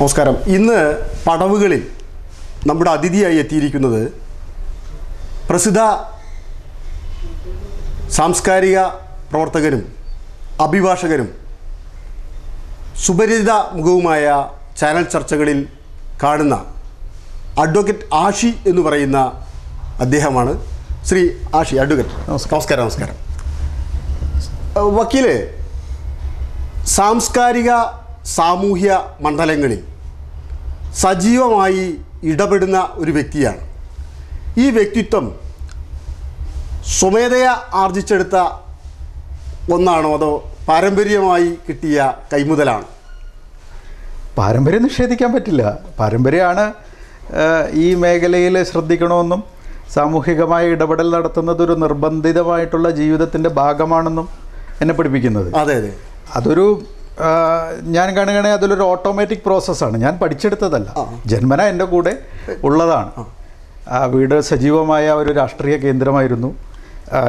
നമസ്കാരം. ഇന്ന് പടവുകളിൽ നമ്മുടെ അതിഥിയായി എത്തിയിരിക്കുന്നത് പ്രസിദ്ധ സാംസ്കാരിക പ്രവർത്തകരും അഭിഭാഷകരും സുപരിചിത മുഖവുമായ ചാനൽ ചർച്ചകളിൽ കാണുന്ന അഡ്വക്കേറ്റ് ആഷി എന്ന് പറയുന്ന അദ്ദേഹമാണ്. ശ്രീ ആഷി അഡ്വക്കേറ്റ്. നമസ്കാരം. നമസ്കാരം വക്കീൽ സാംസ്കാരിക സാമൂഹ്യ മണ്ഡലങ്ങളിൽ സജീവമായി ഇടപെടുന്ന ഒരു വ്യക്തിയാണ്. ഈ വ്യക്തിത്വം സ്വമേധയ ആർജിച്ചെടുത്ത ഒന്നാണോ അതോ പാരമ്പര്യമായി കിട്ടിയ കൈമുതലാണ്? പാരമ്പര്യം നിഷേധിക്കാൻ പറ്റില്ല. പാരമ്പര്യമാണ് ഈ മേഖലയിൽ ശ്രദ്ധിക്കണമെന്നും സാമൂഹികമായ ഇടപെടൽ നടത്തുന്നത് ഒരു നിർബന്ധിതമായിട്ടുള്ള ജീവിതത്തിന്റെ ഭാഗമാണെന്നും എന്നെ പഠിപ്പിക്കുന്നത്. അതെ അതെ. അതൊരു ഞാൻ കാണുകയാണെങ്കിൽ അതിലൊരു ഓട്ടോമാറ്റിക് പ്രോസസ്സാണ് ഞാൻ പഠിച്ചെടുത്തതല്ല. ജന്മന എന്റെ കൂടെ ഉള്ളതാണ്. ആ. വീട് സജീവമായ ഒരു രാഷ്ട്രീയ കേന്ദ്രമായിരുന്നു.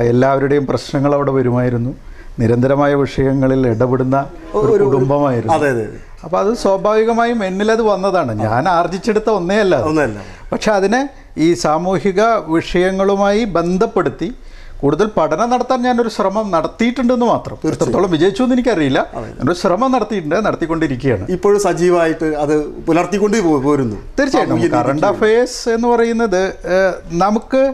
എല്ലാവരുടെയും പ്രശ്നങ്ങൾ അവിടെ വരുമായിരുന്നു. നിരന്തരമായ വിഷയങ്ങളിൽ ഇടപെടുന്ന ഒരു കുടുംബമായിരുന്നു. അതെ അതെ അപ്പോൾ അത് സ്വാഭാവികമായും എന്നിലത് വന്നതാണ്. ഞാൻ ആർജിച്ചെടുത്ത ഒന്നേ അല്ല. പക്ഷെ അതിനെ ഈ സാമൂഹിക വിഷയങ്ങളുമായി ബന്ധപ്പെടുത്തി കൂടുതൽ പഠനം നടത്താൻ ഞാനൊരു ശ്രമം നടത്തിയിട്ടുണ്ടെന്ന് മാത്രം. എത്രത്തോളം വിജയിച്ചു എന്ന് എനിക്കറിയില്ല. ഒരു ശ്രമം നടത്തിയിട്ടുണ്ട് നടത്തിക്കൊണ്ടിരിക്കുകയാണ്. ഇപ്പോഴും സജീവമായിട്ട് അത് പുലർത്തിക്കൊണ്ട് പോരുന്നു. തീർച്ചയായിട്ടും. കറണ്ട് അഫയേഴ്സ് എന്ന് പറയുന്നത് നമുക്ക്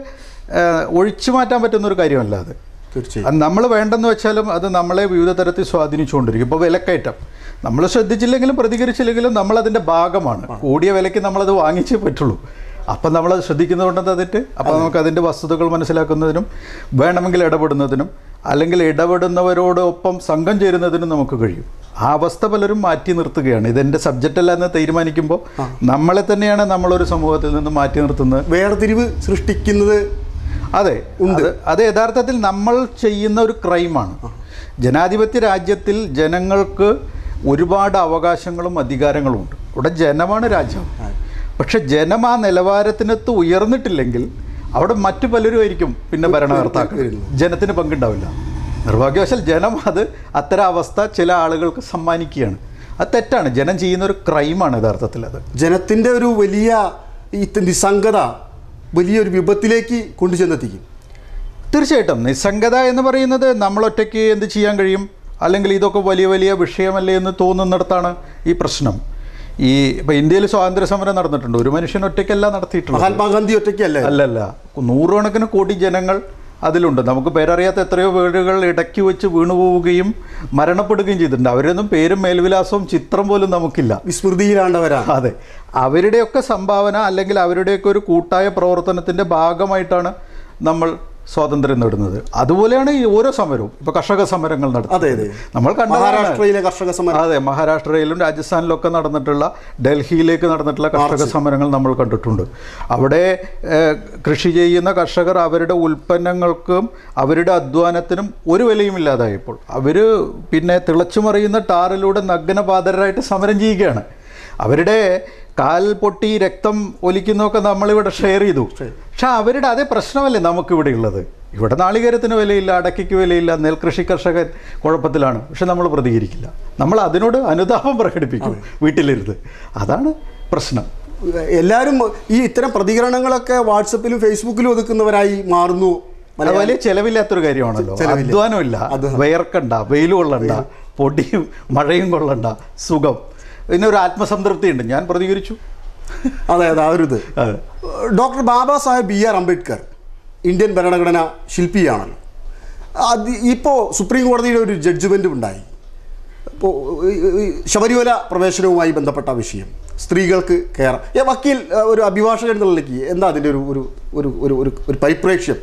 ഒഴിച്ചു മാറ്റാൻ പറ്റുന്ന ഒരു കാര്യമല്ല അത്. തീർച്ചയായും. അത് നമ്മൾ വേണ്ടെന്ന് വെച്ചാലും അത് നമ്മളെ വിവിധ തരത്തിൽ സ്വാധീനിച്ചുകൊണ്ടിരിക്കും. ഇപ്പോൾ വിലക്കയറ്റം. നമ്മൾ ശ്രദ്ധിച്ചില്ലെങ്കിലും പ്രതികരിച്ചില്ലെങ്കിലും നമ്മളതിന്റെ ഭാഗമാണ്. കൂടിയ വിലയ്ക്ക് നമ്മളത് വാങ്ങിച്ചേ പറ്റുള്ളൂ. അപ്പം നമ്മൾ ശ്രദ്ധിക്കുന്നതുകൊണ്ട് അതിട്ട് അപ്പോൾ നമുക്ക് അതിന്റെ വസ്തുതകൾ മനസ്സിലാക്കുന്നതിനും വേണമെങ്കിൽ ഇടപെടുന്നതിനും അല്ലെങ്കിൽ ഇടപെടുന്നവരോടൊപ്പം സംഘം ചേരുന്നതിനും നമുക്ക് കഴിയും. ആ അവസ്ഥ പലരും മാറ്റി നിർത്തുകയാണ്. ഇതെന്റെ സബ്ജക്റ്റ് അല്ല എന്ന് തീരുമാനിക്കുമ്പോൾ നമ്മളെ തന്നെയാണ് നമ്മളൊരു സമൂഹത്തിൽ നിന്ന് മാറ്റി നിർത്തുന്നത്. വേർതിരിവ് സൃഷ്ടിക്കുന്നത് അതെ. ഉണ്ട്. അത് യഥാർത്ഥത്തിൽ നമ്മൾ ചെയ്യുന്ന ഒരു ക്രൈമാണ്. ജനാധിപത്യ രാജ്യത്തിൽ ജനങ്ങൾക്ക് ഒരുപാട് അവകാശങ്ങളും അധികാരങ്ങളും ഉണ്ട്. ഇവിടെ ജനമാണ് രാജ്യം. പക്ഷെ ജനം ആ നിലവാരത്തിനത്ത് ഉയർന്നിട്ടില്ലെങ്കിൽ അവിടെ മറ്റു പലരും ആയിരിക്കും പിന്നെ ഭരണകർത്താക്കൾ. ജനത്തിന് പങ്കുണ്ടാവില്ല. നിർഭാഗ്യവശാൽ ജനം അത് അത്തരം അവസ്ഥ ചില ആളുകൾക്ക് സമ്മാനിക്കുകയാണ്. അത് തെറ്റാണ്. ജനം ചെയ്യുന്ന ഒരു ക്രൈമാണ് യഥാർത്ഥത്തിൽ അത്. ജനത്തിന്റെ ഒരു വലിയ ഈ നിസ്സംഗത വലിയൊരു വിപത്തിലേക്ക് കൊണ്ടുചെന്നെത്തിക്കും. തീർച്ചയായിട്ടും. നിസ്സംഗത എന്ന് പറയുന്നത് നമ്മളൊറ്റയ്ക്ക് എന്ത് ചെയ്യാൻ കഴിയും? അല്ലെങ്കിൽ ഇതൊക്കെ വലിയ വലിയ വിഷയമല്ലേ എന്ന് തോന്നുന്നിടത്താണ് ഈ പ്രശ്നം. ഈ ഇപ്പൊ ഇന്ത്യയിൽ സ്വാതന്ത്ര്യ സമരം നടന്നിട്ടുണ്ട്. ഒരു മനുഷ്യൻ ഒറ്റയ്ക്കല്ല നടത്തിയിട്ടുള്ളത്. മഹാത്മാഗാന്ധി ഒറ്റയ്ക്കല്ലേ? അല്ലല്ല. നൂറുകണക്കിന് കോടി ജനങ്ങൾ അതിലുണ്ട്. നമുക്ക് പേരറിയാത്ത എത്രയോ വീടുകൾ ഇടയ്ക്ക് വെച്ച് വീണുപോവുകയും മരണപ്പെടുകയും ചെയ്തിട്ടുണ്ട്. അവരൊന്നും പേരും മേൽവിലാസവും ചിത്രം പോലും നമുക്കില്ല. വിസ്മൃതിയിലാണ്ടവരാണ്. അതെ. അവരുടെയൊക്കെ സംഭാവന അല്ലെങ്കിൽ അവരുടെയൊക്കെ ഒരു കൂട്ടായ പ്രവർത്തനത്തിന്റെ ഭാഗമായിട്ടാണ് നമ്മൾ സ്വാതന്ത്ര്യം നേടുന്നത്. അതുപോലെയാണ് ഈ ഓരോ സമരവും. ഇപ്പോൾ കർഷക സമരങ്ങൾ നടത്തുന്നത്. നമ്മൾ കണ്ട മഹാരാഷ്ട്രയിലെ കർഷക സമരം. അതെ മഹാരാഷ്ട്രയിലും രാജസ്ഥാനിലൊക്കെ നടന്നിട്ടുള്ള ഡൽഹിയിലേക്ക് നടന്നിട്ടുള്ള കർഷക സമരങ്ങൾ നമ്മൾ കണ്ടിട്ടുണ്ട്. അവിടെ കൃഷി ചെയ്യുന്ന കർഷകർ അവരുടെ ഉൽപ്പന്നങ്ങൾക്കും അവരുടെ അധ്വാനത്തിനും ഒരു വിലയും ഇല്ലാതായപ്പോൾ അവർ പിന്നെ തിളച്ചുമറിയുന്ന ടാറിലൂടെ നഗ്നപാതരായിട്ട് സമരം ചെയ്യുകയാണ്. അവരുടെ കാൽ പൊട്ടി രക്തം ഒലിക്കുന്നൊക്കെ നമ്മളിവിടെ ഷെയർ ചെയ്തു. പക്ഷെ അവരുടെ അതേ പ്രശ്നമല്ലേ നമുക്കിവിടെ ഉള്ളത്? ഇവിടെ നാളികേരത്തിന് വിലയില്ല അടക്കിക്ക് വിലയില്ല നെൽകൃഷി കർഷകൻ കുഴപ്പത്തിലാണ്. പക്ഷെ നമ്മൾ പ്രതികരിക്കില്ല. നമ്മൾ അതിനോട് അനുതാപം പ്രകടിപ്പിക്കും വീട്ടിലിരുത് അതാണ് പ്രശ്നം. എല്ലാവരും ഈ ഇത്തരം പ്രതികരണങ്ങളൊക്കെ വാട്സപ്പിലും ഫേസ്ബുക്കിലും ഒതുക്കുന്നവരായി മാറുന്നു. വലിയ ചെലവില്ലാത്തൊരു കാര്യമാണല്ലോ. അധ്വാനമില്ല. വിയർക്കണ്ട വെയിൽ കൊള്ളണ്ട പൊടിയും മഴയും കൊള്ളണ്ട സുഖം. ഒരു ആത്മസംതൃപ്തി ഉണ്ട്. ഞാൻ പ്രതികരിച്ചു. അതെ അതെ ആ ഒരു ഇത്. Doctor Baba Saheb B R Ambedkar Indian ഭരണഘടന ശില്പിയാണല്ലോ. അത് ഇപ്പോൾ സുപ്രീം കോടതിയുടെ ഒരു ജഡ്ജ്മെന്റും ഉണ്ടായി. ഇപ്പോൾ ശബരിമല പ്രവേശനവുമായി ബന്ധപ്പെട്ട വിഷയം. സ്ത്രീകൾക്ക് കയറാം വക്കീൽ ഒരു അഭിഭാഷകൻ എന്നുള്ള നിലയ്ക്ക് എന്താ അതിന്റെ ഒരു ഒരു ഒരു ഒരു പരിപ്രേക്ഷ്യം?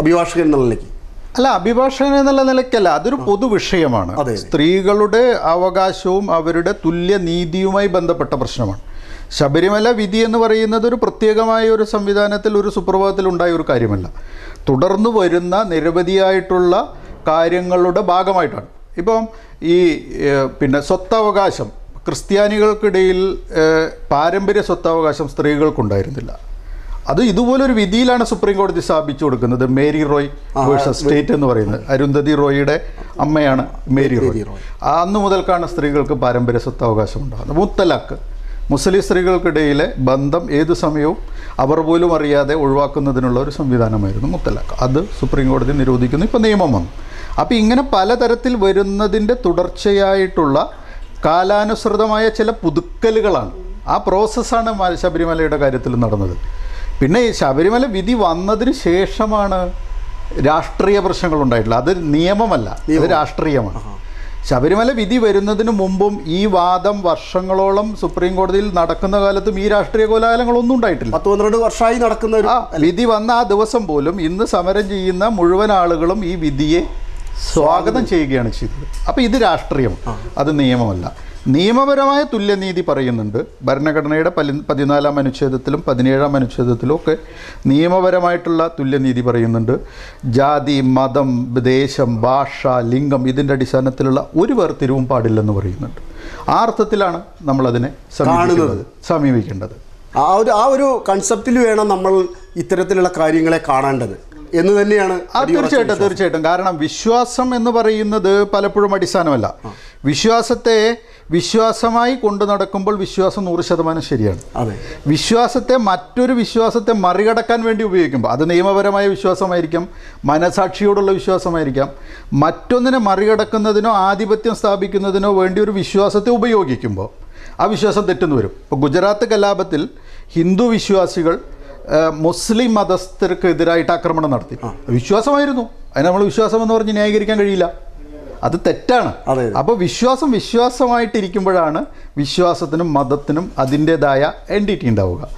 അഭിഭാഷകൻ എന്നുള്ള നിലയ്ക്ക്. അല്ല അഭിഭാഷകൻ എന്നുള്ള നിലയ്ക്കല്ല അതൊരു പൊതു വിഷയമാണ്. സ്ത്രീകളുടെ അവകാശവും അവരുടെ തുല്യ നീതിയുമായി ബന്ധപ്പെട്ട പ്രശ്നമാണ്. ശബരിമല വിധി എന്ന് പറയുന്നത് ഒരു പ്രത്യേകമായ ഒരു സംവിധാനത്തിൽ ഒരു സുപ്രഭാതത്തിൽ ഉണ്ടായ ഒരു കാര്യമല്ല. തുടർന്നു വരുന്ന നിരവധിയായിട്ടുള്ള കാര്യങ്ങളുടെ ഭാഗമായിട്ടാണ്. ഇപ്പം ഈ പിന്നെ സ്വത്തവകാശം ക്രിസ്ത്യാനികൾക്കിടയിൽ പാരമ്പര്യ സ്വത്തവകാശം സ്ത്രീകൾക്കുണ്ടായിരുന്നില്ല. അത് ഇതുപോലൊരു വിധിയിലാണ് സുപ്രീം കോടതി സ്ഥാപിച്ചു കൊടുക്കുന്നത്. മേരി റോയ് വേഴ്സസ് സ്റ്റേറ്റ് എന്ന് പറയുന്നത്. അരുന്ധതി റോയിയുടെ അമ്മയാണ് മേരി റോയ്. അന്ന് മുതൽക്കാണ് സ്ത്രീകൾക്ക് പാരമ്പര്യ സ്വത്തവകാശം ഉണ്ടാകുന്നത്. മുത്തലാഖ്. മുസ്ലിം സ്ത്രീകൾക്കിടയിലെ ബന്ധം ഏത് സമയവും അവർ പോലും അറിയാതെ ഒഴിവാക്കുന്നതിനുള്ള ഒരു സംവിധാനമായിരുന്നു മുത്തലാഖ്. അത് സുപ്രീം കോടതി നിരോധിക്കുന്നു. ഇപ്പോൾ നിയമം വന്നു. അപ്പോൾ ഇങ്ങനെ പലതരത്തിൽ വരുന്നതിന്റെ തുടർച്ചയായിട്ടുള്ള കാലാനുസൃതമായ ചില പുതുക്കലുകളാണ്. ആ പ്രോസസ്സാണ് ശബരിമലയുടെ കാര്യത്തിൽ നടന്നത്. പിന്നെ ഈ ശബരിമല വിധി വന്നതിന് ശേഷമാണ് രാഷ്ട്രീയ പ്രശ്നങ്ങൾ ഉണ്ടായിട്ടുള്ളത് അത് നിയമമല്ല ഇത് രാഷ്ട്രീയമാണ്. ശബരിമല വിധി വരുന്നതിന് മുമ്പും ഈ വാദം വർഷങ്ങളോളം സുപ്രീം കോടതിയിൽ നടക്കുന്ന കാലത്തും ഈ രാഷ്ട്രീയ കോലാഹലങ്ങളൊന്നും ഉണ്ടായിട്ടില്ല. പത്ത് പന്ത്രണ്ട് വർഷമായി നടക്കുന്ന ഒരു വിധി വന്ന ആ ദിവസം പോലും ഇന്ന് സമരം ചെയ്യുന്ന മുഴുവൻ ആളുകളും ഈ വിധിയെ സ്വാഗതം ചെയ്യുകയാണ് ചെയ്തത്. അപ്പോൾ ഇത് രാഷ്ട്രീയം അത് നിയമമല്ല. നിയമപരമായ തുല്യനീതി പറയുന്നുണ്ട്. ഭരണഘടനയുടെ പലി പതിനാലാം അനുച്ഛേദത്തിലും പതിനേഴാം അനുച്ഛേദത്തിലും ഒക്കെ നിയമപരമായിട്ടുള്ള തുല്യനീതി പറയുന്നുണ്ട്. ജാതി മതം ദേശം ഭാഷ ലിംഗം ഇതിന്റെ അടിസ്ഥാനത്തിലുള്ള ഒരു വേർതിരിവും പാടില്ലെന്ന് പറയുന്നുണ്ട്. ആ അർത്ഥത്തിലാണ് നമ്മളതിനെ സമീപിക്കുന്നത് സമീപിക്കേണ്ടത്. ആ ഒരു ആ ഒരു കൺസെപ്റ്റിൽ വേണം നമ്മൾ ഇത്തരത്തിലുള്ള കാര്യങ്ങളെ കാണേണ്ടത്. എന്ന് തന്നെയാണ് ആ തീർച്ചയായിട്ടും തീർച്ചയായിട്ടും. കാരണം വിശ്വാസം എന്ന് പറയുന്നത് പലപ്പോഴും അടിസ്ഥാനമല്ല. വിശ്വാസത്തെ വിശ്വാസമായി കൊണ്ടു നടക്കുമ്പോൾ വിശ്വാസം നൂറ് ശതമാനം ശരിയാണ്. അതെ. വിശ്വാസത്തെ മറ്റൊരു വിശ്വാസത്തെ മറികടക്കാൻ വേണ്ടി ഉപയോഗിക്കുമ്പോൾ അത് നിയമപരമായ വിശ്വാസമായിരിക്കാം മനസാക്ഷിയോടുള്ള വിശ്വാസമായിരിക്കാം മറ്റൊന്നിനെ മറികടക്കുന്നതിനോ ആധിപത്യം സ്ഥാപിക്കുന്നതിനോ വേണ്ടി ഒരു വിശ്വാസത്തെ ഉപയോഗിക്കുമ്പോൾ ആ വിശ്വാസം തെറ്റെന്ന് വരും. ഇപ്പോൾ ഗുജറാത്ത് കലാപത്തിൽ ഹിന്ദു വിശ്വാസികൾ മുസ്ലിം മതസ്ഥർക്ക് എതിരായിട്ട് ആക്രമണം നടത്തി. വിശ്വാസമായിരുന്നു. അതിന് നമ്മൾ വിശ്വാസം എന്ന് പറഞ്ഞ് ന്യായീകരിക്കാൻ കഴിയില്ല. അത് തെറ്റാണ്. അപ്പോൾ വിശ്വാസം വിശ്വാസമായിട്ടിരിക്കുമ്പോഴാണ് വിശ്വാസത്തിനും മതത്തിനും അതിന്റേതായ ടി ഉണ്ടാവുക.